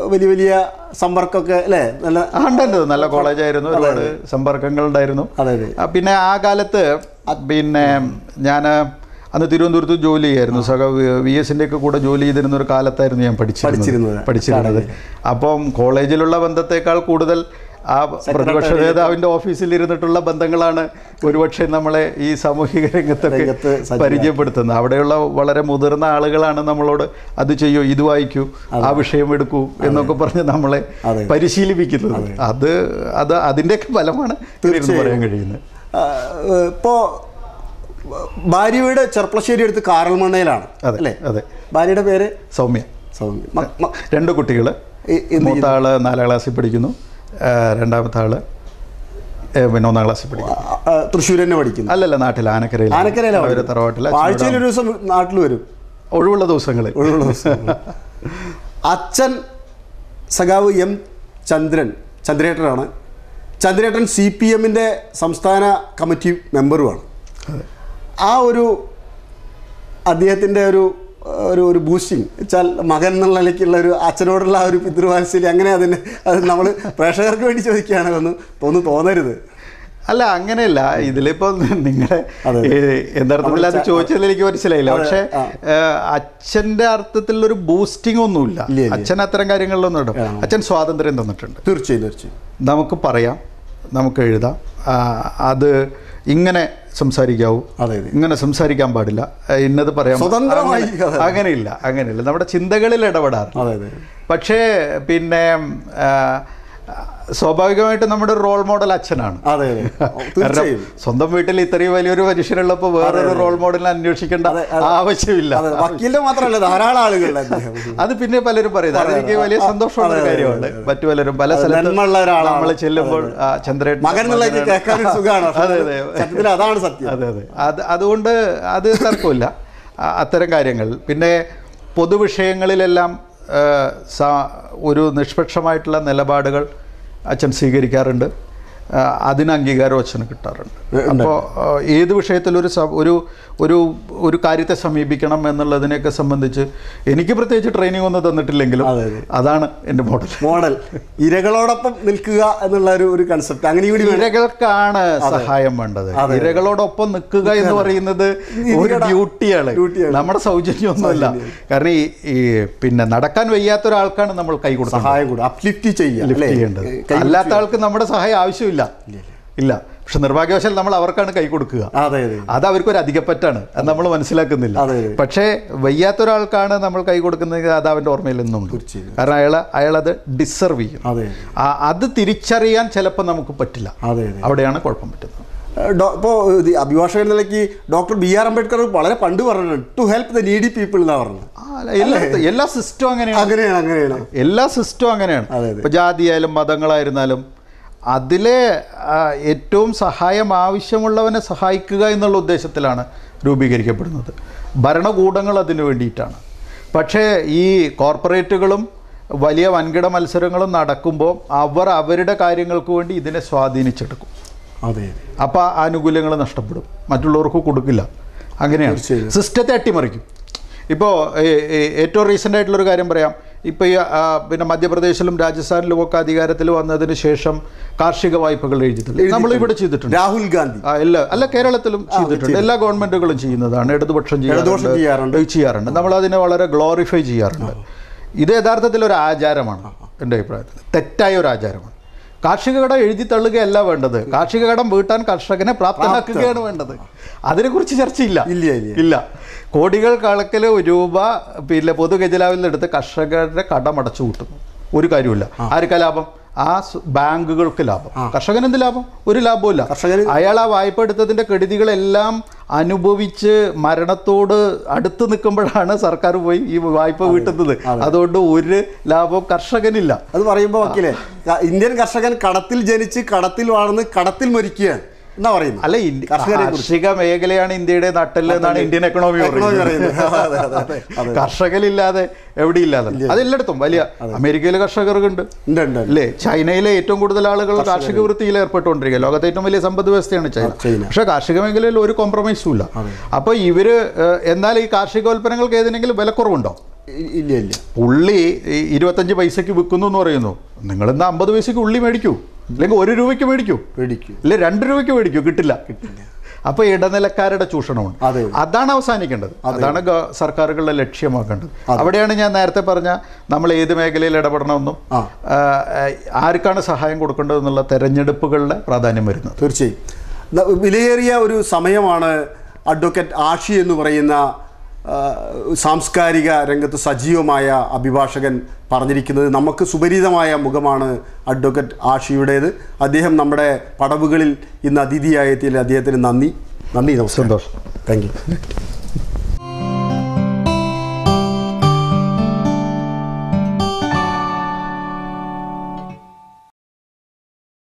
വലിയ വലിയ സമ്പർക്കമൊക്കെ അല്ലേ? നല്ല ആ, ഉണ്ട് ഉണ്ട്. നല്ല കോളേജായിരുന്നു. ഒരുപാട് സമ്പർക്കങ്ങൾ ഉണ്ടായിരുന്നു അതെ പിന്നെ ആ കാലത്ത് പിന്നെ ഞാൻ അന്ന് തിരുവനന്തപുരത്ത് ജോലി ചെയ്യായിരുന്നു. സഹ വി എസിന്റെ ഒക്കെ കൂടെ ജോലി ചെയ്തിരുന്ന ഒരു കാലത്തായിരുന്നു ഞാൻ പഠിച്ചിരുന്നത്. പഠിച്ചിരുന്നത്. അപ്പം കോളേജിലുള്ള ബന്ധത്തെക്കാൾ കൂടുതൽ ആ പ്രതിപക്ഷ നേതാവിന്റെ ഓഫീസിൽ ഇരുന്നിട്ടുള്ള ബന്ധങ്ങളാണ് ഒരുപക്ഷെ നമ്മളെ ഈ സാമൂഹിക രംഗത്തൊക്കെ രംഗത്ത് പരിചയപ്പെടുത്തുന്നത്. അവിടെയുള്ള വളരെ മുതിർന്ന ആളുകളാണ് നമ്മളോട് അത് ചെയ്യൂ ഇത് വായിക്കൂ ആ വിഷയം എടുക്കൂ എന്നൊക്കെ പറഞ്ഞ് നമ്മളെ പരിശീലിപ്പിക്കുന്നത്. അത്. അത് അതിന്റെയൊക്കെ ഫലമാണ് പറയാൻ കഴിയുന്നത്. ഇപ്പോൾ ഭാര്യയുടെ ചെർപ്പളശ്ശേരി അടുത്ത് കാറൽമണ്ണയിലാണ് അതെ അല്ലേ? അതെ. ഭാര്യയുടെ പേര്? സൗമ്യ. സൗമ്യ. രണ്ട് കുട്ടികൾ മൂത്താൾ നാലാം ക്ലാസ്സിൽ പഠിക്കുന്നു. രണ്ടാമത്തെ ആൾ പിന്നെ ഒന്നാം ക്ലാസ്സിൽ ആ, തൃശ്ശൂർ തന്നെ പഠിക്കുന്നു. അല്ലല്ല നാട്ടിൽ ആനക്കരയിൽ ആനക്കരയിലാണ് തറവാട്ടിൽ ആഴ്ചയിൽ ഒരു ദിവസം നാട്ടിൽ വരും. ഒഴിവുള്ള ദിവസങ്ങളിൽ ഒഴിവുള്ള ദിവസം അച്ഛൻ സഖാവ് എം ചന്ദ്രൻ ചന്ദ്രേട്ടനാണ്. ചന്ദ്രേട്ടൻ സി പി എമ്മിന്റെ സംസ്ഥാന കമ്മിറ്റി മെമ്പറുമാണ്. ആ ഒരു അദ്ദേഹത്തിന്റെ ഒരു ഒരു ഒരു ബൂസ്റ്റിങ് വെച്ചാൽ മകൻ എന്നുള്ള നിലയ്ക്കുള്ള ഒരു അച്ഛനോടുള്ള ആ ഒരു പിതൃവാത്സല്യം അങ്ങനെ അതിന് അത് നമ്മൾ പ്രേക്ഷകർക്ക് വേണ്ടി ചോദിക്കുകയാണ് എന്ന് ഒന്ന് തോന്നരുത്. അല്ല അങ്ങനെയല്ല. ഇതിലിപ്പോൾ നിങ്ങളെ. യഥാർത്ഥത്തിൽ അത് ചോദിച്ചതിൽ എനിക്ക് മനസ്സിലായില്ല. പക്ഷെ അച്ഛന്റെ അർത്ഥത്തിലുള്ള ഒരു ബൂസ്റ്റിംഗ് ഒന്നുമില്ല. അച്ഛൻ അത്തരം കാര്യങ്ങളിലൊന്നും ഇടും അച്ഛൻ സ്വാതന്ത്ര്യം തന്നിട്ടുണ്ട്. തീർച്ചയായും തീർച്ചയായും. നമുക്ക് പറയാം നമുക്ക് എഴുതാം. അത് ഇങ്ങനെ സംസാരിക്കാവൂ. അതെ ഇങ്ങനെ സംസാരിക്കാൻ പാടില്ല. ഇന്നത് പറയാം. സ്വതന്ത്രമായി. അങ്ങനെയില്ല അങ്ങനെയില്ല. നമ്മുടെ ചിന്തകളിൽ ഇടപെടാറ്. പക്ഷേ പിന്നെ സ്വാഭാവികമായിട്ടും നമ്മുടെ റോൾ മോഡൽ അച്ഛനാണ്. അതെ തീർച്ചയായും. സ്വന്തം വീട്ടിൽ ഇത്രയും വലിയൊരു മനുഷ്യരുള്ളപ്പോൾ വേറൊരു റോൾ മോഡലിനെ അന്വേഷിക്കേണ്ട. ആവശ്യമില്ല. വക്കീലിന്റെ മാത്രമല്ല ധാരാളം ആളുകൾ അത് പിന്നെ പലരും പറയുന്നത് അതെനിക്ക് വലിയ സന്തോഷമുള്ള കാര്യമാണ് മറ്റു പലരും പല സ്ഥലങ്ങളിലുള്ള സ്ഥലത്തും നമ്മൾ ചെല്ലുമ്പോൾ ചന്ദ്രേട്ടൻ അതെ അതെ അതാണ് സത്യം. അതെ അതെ. അത് അതുകൊണ്ട് അത് തർക്കമില്ല. അത്തരം കാര്യങ്ങൾ. പിന്നെ പൊതുവിഷയങ്ങളിലെല്ലാം ഒരു നിഷ്പക്ഷമായിട്ടുള്ള നിലപാടുകൾ അച്ഛൻ സ്വീകരിക്കാറുണ്ട്. അതിന് അംഗീകാരം അച്ഛന് കിട്ടാറുണ്ട് അപ്പോൾ ഏത് വിഷയത്തിലൊരു സ- ഒരു ഒരു ഒരു കാര്യത്തെ സമീപിക്കണം എന്നുള്ളതിനെയൊക്കെ സംബന്ധിച്ച് എനിക്ക് പ്രത്യേകിച്ച് ട്രെയിനിങ് ഒന്നും തന്നിട്ടില്ലെങ്കിലും അതെ, അതെ. അതാണ് എന്റെ മോഡൽ മോഡൽ. ഇരകളോടൊപ്പം നിൽക്കുക എന്നുള്ള ഒരു ഒരു കൺസെപ്റ്റ് അങ്ങനെ ഇരകൾക്കാണ് സഹായം വേണ്ടത്. ഇരകളോടൊപ്പം നിൽക്കുക എന്ന് പറയുന്നത് ഒരു ഡ്യൂട്ടിയാണ്. നമ്മുടെ സൗജന്യമൊന്നുമല്ല. കാരണം ഈ പിന്നെ നടക്കാൻ വയ്യാത്ത ഒരാൾക്കാണ് നമ്മൾ കൈ കൊടുക്കുന്നത്. സഹായം കൂടെ അപ്ലിഫ്റ്റ് ചെയ്യുക അല്ലാത്ത ആൾക്ക് നമ്മുടെ സഹായം ആവശ്യമില്ല. ഇല്ല. ഇല്ല പക്ഷെ നിർഭാഗ്യവശാൽ നമ്മൾ അവർക്കാണ് കൈ കൊടുക്കുക. അതെ അതെ. അത് അവർക്കൊരു അധികപ്പറ്റാണ്. അത് നമ്മൾ മനസ്സിലാക്കുന്നില്ല. അതെ, അതെ. പക്ഷേ വയ്യാത്ത ഒരാൾക്കാണ് നമ്മൾ കൈ കൊടുക്കുന്നത് അത് അവന്റെ ഓർമ്മയിൽ നിന്നുണ്ട്. കാരണം അയാൾ അയാളത് ഡിസർവ് ചെയ്യും. അതെ അത്. തിരിച്ചറിയാൻ ചിലപ്പോൾ നമുക്ക് പറ്റില്ല. അതെ അതെ. അവിടെയാണ് കുഴപ്പം പറ്റുന്നത്. ഇപ്പോൾ അഭിഭാഷകൻ നിലയ്ക്ക് ഡോക്ടർ ബി ആർ അംബേദ്കർ വളരെ പണ്ട് പറഞ്ഞിട്ടുണ്ട് to help the needy people എന്നാ പറഞ്ഞത്. എല്ലാ സിസ്റ്റവും അങ്ങനെയാണ്. അങ്ങനെയാണ് അങ്ങനെയാണ്. എല്ലാ സിസ്റ്റവും അങ്ങനെയാണ്. അതെ, അതെ. ഇപ്പോൾ ജാതിയായാലും മതങ്ങളായിരുന്നാലും അതിലെ ഏറ്റവും സഹായം ആവശ്യമുള്ളവനെ സഹായിക്കുക എന്നുള്ള ഉദ്ദേശത്തിലാണ് രൂപീകരിക്കപ്പെടുന്നത്. ഭരണകൂടങ്ങൾ അതിനു വേണ്ടിയിട്ടാണ്. പക്ഷേ ഈ കോർപ്പറേറ്റുകളും വലിയ വൻകിട മത്സരങ്ങളും നടക്കുമ്പോൾ അവർ അവരുടെ കാര്യങ്ങൾക്ക് വേണ്ടി ഇതിനെ സ്വാധീനിച്ചെടുക്കും. അതെ അപ്പോൾ ആനുകൂല്യങ്ങൾ നഷ്ടപ്പെടും. മറ്റുള്ളവർക്ക് കൊടുക്കില്ല. അങ്ങനെയാണ്. സിസ്റ്റത്തെ അട്ടിമറിക്കും. ഇപ്പോൾ ഏറ്റവും റീസെന്റ് ആയിട്ടുള്ളൊരു കാര്യം പറയാം. ഇപ്പോൾ ഈ പിന്നെ മധ്യപ്രദേശിലും രാജസ്ഥാനിലും ഒക്കെ അധികാരത്തിൽ വന്നതിന് ശേഷം കാർഷിക വായ്പകൾ എഴുതിയിട്ടുണ്ട്. നമ്മൾ ഇവിടെ ചെയ്തിട്ടുണ്ട്. രാഹുൽ ഗാന്ധി. അല്ല അല്ല കേരളത്തിലും ചെയ്തിട്ടുണ്ട്. എല്ലാ ഗവൺമെന്റുകളും ചെയ്യുന്നതാണ്. ഇടതുപക്ഷം ചെയ്യാറുണ്ട്. ചെയ്യാറുണ്ട്. നമ്മൾ അതിനെ വളരെ ഗ്ലോറിഫൈ ചെയ്യാറുണ്ട്. ഇത് യഥാർത്ഥത്തിൽ ഒരു ആചാരമാണ് എന്റെ അഭിപ്രായത്തിൽ. തെറ്റായ ഒരു ആചാരമാണ്. കാർഷിക കടം എഴുതി തള്ളുകയല്ല വേണ്ടത്. കാർഷിക കടം വീട്ടാൻ കർഷകനെ പ്രാപ്തനാക്കുകയാണ് വേണ്ടത്. അതിനെക്കുറിച്ച് ചർച്ചയില്ല. ഇല്ല, ഇല്ല. ഇല്ല. കോടികൾ കണക്കിൽ രൂപ പിന്നെ പൊതു ഖജനാവിൽ നിന്നെടുത്ത് കർഷകരുടെ കടം അടച്ചു കൂട്ടുന്നു. ഒരു കാര്യമില്ല ആർക്കാ ലാഭം? ആ ബാങ്കുകൾക്ക് ലാഭം. കർഷകന് എന്ത് ലാഭം? ഒരു ലാഭവും ഇല്ല അയാൾ ആ വായ്പ എടുത്തതിന്റെ കെടുതികളെല്ലാം അനുഭവിച്ച് മരണത്തോട് അടുത്ത് നിൽക്കുമ്പോഴാണ് സർക്കാർ പോയി ഈ വായ്പ വീട്ടുന്നത്. അതുകൊണ്ട് ഒരു ലാഭവും കർഷകനില്ല. അത് പറയുമ്പോൾ വക്കീലെ ഇന്ത്യൻ കർഷകൻ കടത്തിൽ ജനിച്ച് കടത്തിൽ വളർന്ന് കടത്തിൽ മരിക്കുകയാണ്. എന്നാ പറയുന്നത്? അല്ല കാർഷിക മേഖലയാണ് ഇന്ത്യയുടെ നട്ടൽ എന്നാണ് ഇന്ത്യൻ എക്കണോമി കർഷകരില്ലാതെ പറയുന്നത്. ഇല്ലാതെ. കർഷകരില്ലാതെ എവിടെയില്ലാതെ. അതെല്ലായിടത്തും വലിയ അമേരിക്കയിലെ കർഷകർക്കുണ്ട്. അല്ലേ? ചൈനയിലെ ഏറ്റവും കൂടുതൽ ആളുകൾ കാർഷിക വൃത്തിയിൽ ഏർപ്പെട്ടുകൊണ്ടിരിക്കുക ലോകത്തെ ഏറ്റവും വലിയ സമ്പദ് വ്യവസ്ഥയാണ് ചൈന. പക്ഷെ കാർഷിക മേഖലയിൽ ഒരു കോംപ്രമൈസും ഇല്ല. അപ്പോൾ ഇവർ എന്നാൽ ഈ കാർഷികോൽപ്പന്നങ്ങൾക്ക് ഏതിനെങ്കിലും വിലക്കുറവുണ്ടോ ഇല്ല ഇല്ല. ഉള്ളി ഇരുപത്തഞ്ച് പൈസക്ക് വിൽക്കുന്നു എന്ന് പറയുന്നു. നിങ്ങൾ ഇന്ന് അമ്പത് പൈസക്ക് ഉള്ളി മേടിക്കൂ? അല്ലെങ്കിൽ ഒരു രൂപയ്ക്ക് മേടിക്കൂ. മേടിക്കൂ. അല്ലെ രണ്ട് രൂപയ്ക്ക് മേടിക്കൂ. കിട്ടില്ല. കിട്ടില്ല. അപ്പോൾ ഇടനിലക്കാരുടെ ചൂഷണമാണ്. അതെ. അതാണ് അവസാനിക്കേണ്ടത്. അതാണ് സർക്കാരുകളുടെ ലക്ഷ്യമാക്കേണ്ടത്. അവിടെയാണ് ഞാൻ നേരത്തെ പറഞ്ഞ നമ്മൾ ഏത് മേഖലയിൽ ഇടപെടണമെന്നും ആർക്കാണ് സഹായം കൊടുക്കേണ്ടതെന്നുള്ള തെരഞ്ഞെടുപ്പുകളുടെ പ്രാധാന്യം വരുന്നത്. തീർച്ചയായും. വിലയേറിയ ഒരു സമയമാണ് അഡ്വക്കേറ്റ് ആഷി എന്ന് പറയുന്ന സാംസ്കാരിക രംഗത്ത് സജീവമായ അഭിഭാഷകൻ പറഞ്ഞിരിക്കുന്നത് നമുക്ക് സുപരിതമായ മുഖമാണ് അഡ്വക്കേറ്റ് ആഷിയുടേത്. അദ്ദേഹം നമ്മുടെ പടവുകളിൽ ഇന്ന് അതിഥിയായതിൽ അദ്ദേഹത്തിന് നന്ദി. നന്ദി നമസ്കാരം. സന്തോഷം. Thank you